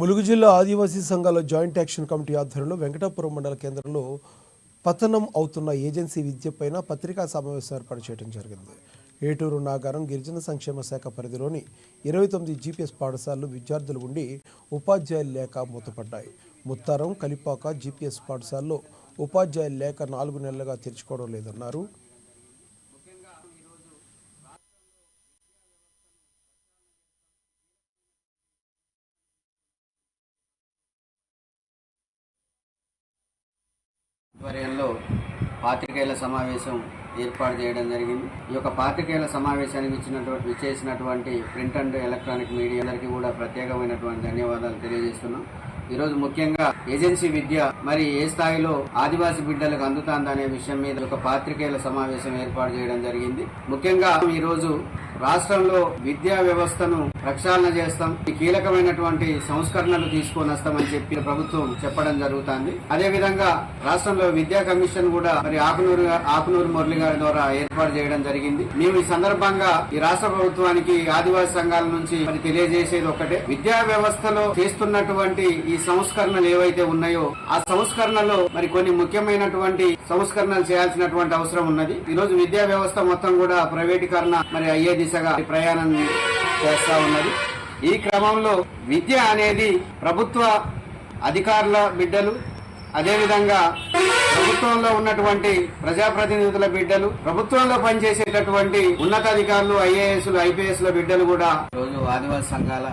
ములుగు జిల్లా ఆదివాసీ సంఘాల joint action committee ఆధ్వర్యంలో వెంకటాపురం మండల కేంద్రంలో పతనం అవుతున్న ఏజెన్సీ విద్యపైన పత్రికా సమావేశం ఏర్పాటు చేయడం జరిగింది. ఏటూరు నాగారం గిరిజన సంక్షేమ శాఖ పరిధిలోని ఇరవై తొమ్మిది జీపీఎస్ పాఠశాలలు విద్యార్థులు ఉండి ఉపాధ్యాయులు లేక మూతపడ్డాయి. ముత్తారం కలిపాక జీపీఎస్ పాఠశాలలో ఉపాధ్యాయులు లేక నాలుగు నెలలుగా తెరుచుకోవడం లేదన్నారు. ఆధ్వర్యంలో పాత్రికేయుల సమావేశం ఏర్పాటు చేయడం జరిగింది. ఈ యొక్క పాత్రికేయుల సమావేశానికి ఇచ్చినటువంటి విచ్చేసినటువంటి ప్రింట్ అండ్ ఎలక్ట్రానిక్ మీడియా అందరికీ కూడా ప్రత్యేకమైనటువంటి ధన్యవాదాలు తెలియజేస్తున్నాం. ఈరోజు ముఖ్యంగా ఏజెన్సీ విద్య మరి ఏ స్థాయిలో ఆదివాసీ బిడ్డలకు అందుతాందనే విషయం మీద ఒక పాత్రికేయుల సమావేశం ఏర్పాటు చేయడం జరిగింది. ముఖ్యంగా ఈ రోజు రాష్ట్రంలో విద్యా వ్యవస్థను ప్రక్షాళన చేస్తాం. ఈ కీలకమైనటువంటి సంస్కరణలు తీసుకొని వస్తామని చెప్పి ప్రభుత్వం చెప్పడం జరుగుతుంది. అదే విధంగా రాష్ట్రంలో విద్యా కమిషన్ కూడా మరి ఆకునూరు ఆకునూరు మురళి గారి ద్వారా ఏర్పాటు చేయడం జరిగింది. మేము ఈ సందర్భంగా ఈ రాష్ట్ర ప్రభుత్వానికి ఆదివాసీ సంఘాల నుంచి మరి తెలియజేసేది ఒకటే విద్యా వ్యవస్థలో చేస్తున్నటువంటి ఈ సంస్కరణలు ఏవైతే ఉన్నాయో ఆ సంస్కరణలో మరి కొన్ని ముఖ్యమైనటువంటి సంస్కరణలు చేయాల్సినటువంటి అవసరం ఉన్నది. ఈ రోజు విద్యా వ్యవస్థ మొత్తం కూడా ప్రైవేటీకరణ మరి అయ్యేది దిశగా ప్రయాణం చేస్తా ఉన్నది. ఈ క్రమంలో విద్య అనేది ప్రభుత్వ అధికారుల బిడ్డలు అదేవిధంగా ప్రభుత్వంలో ఉన్నటువంటి ప్రజాప్రతినిధుల బిడ్డలు ప్రభుత్వంలో పనిచేసేటటువంటి ఉన్నతాధికారులు ఐఏఎస్లు ఐపీఎస్ల బిడ్డలు కూడా రోజు ఆదివాసీ సంఘాల